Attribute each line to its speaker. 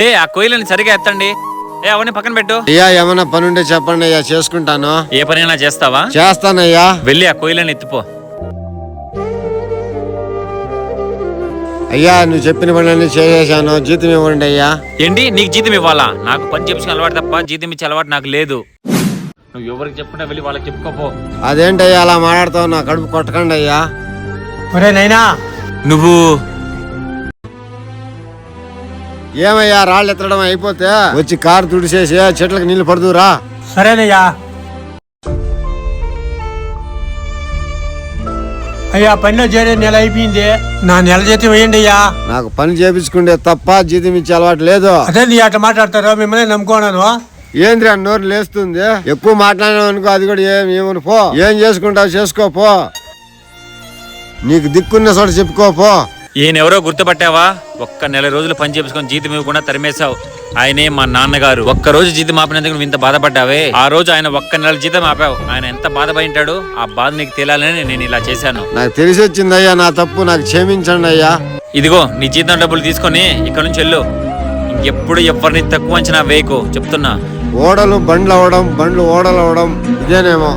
Speaker 1: ఏ ఆ కోయిలని సరిగా ఎత్తండి. ఏ అవన్నీ పక్కన పెట్టు.
Speaker 2: అయ్యా ఏమైనా పని ఉంటే చెప్పండి అయ్యా చేసుకుంటాను.
Speaker 1: ఏ పనైనా చేస్తావా?
Speaker 2: చేస్తానయ్యా.
Speaker 1: వెళ్ళి ఆ కోయిలని ఎత్తిపో.
Speaker 2: అయ్యా నువ్వు చెప్పిన పనులన్నీ చేసేసాను. జీతం ఇవ్వండి అయ్యా.
Speaker 1: ఏంటి? నీకు జీతం ఇవ్వాలా? నాకు పని చెప్పుకుని అలవాటు తప్ప జీతం ఇచ్చే అలవాటు నాకు లేదు. నువ్వు ఎవరికి చెప్పుకుంటా వెళ్ళి వాళ్ళకి చెప్పుకోపో.
Speaker 2: అదేంటయ్యా అలా మాట్లాడుతావు? నా కడుపు కొట్టకండి అయ్యా.
Speaker 3: ఒరే నైనా.
Speaker 1: నువ్వు
Speaker 2: ఏమయ్యా రాళ్ళు ఎత్తడం అయిపోతే వచ్చి కారు తుడిసేసి చెట్లకు నీళ్ళు పడుదురా.
Speaker 3: సరేనయ్యా. అయ్యా పనిలో చేరే నెల అయిపోయింది. నా నెల జీతం వేయండి అయ్యా.
Speaker 2: నాకు పని చేపించుకుంటే తప్ప జీతం ఇచ్చే అలవాటు లేదు.
Speaker 3: అదే నీ అట్లా మాట్లాడతారో మిమ్మల్ని నమ్ముకోనాను
Speaker 2: ఏంద్రి ఆ నోరు లేస్తుంది? ఎక్కువ మాట్లాడినావు అనుకో అది కూడా ఏం ఏమని పో. ఏం చేసుకుంటావు చేసుకో పో. నీకు దిక్కున్న చోట చెప్పుకో పో.
Speaker 1: ఈయనెవరో గుర్తుపట్టావా? ఒక్క నెల రోజులు పని చేపించుకొని జీతం ఇవ్వకుండా తరిమేశావు. ఆయనే మా నాన్నగారు. ఒక్క రోజు జీతం ఆపినందుకు నువ్వు ఇంత బాధపడ్డావే? ఆ రోజు ఆయన ఒక్క నెల జీతం ఆపావు. ఆయన ఎంత బాధపడి ఉంటాడు ఆ బాధ నీకు తెలియాలని నేను ఇలా చేశాను.
Speaker 2: నాకు తెలిసి వచ్చిందయ్యా నా తప్పు నాకు క్షమించండి అయ్యా
Speaker 1: ఇదిగో నీ జీతం డబ్బులు తీసుకొని ఇక్కడ నుంచి వెళ్ళు. ఇంకెప్పుడు ఎవరిని తక్కువ అంచనా వేయకు. చెప్తున్నా.
Speaker 2: ఓడలు బండ్లు అవ్వడం బండ్లు ఓడలు అవ్వడం ఇదేనేమో.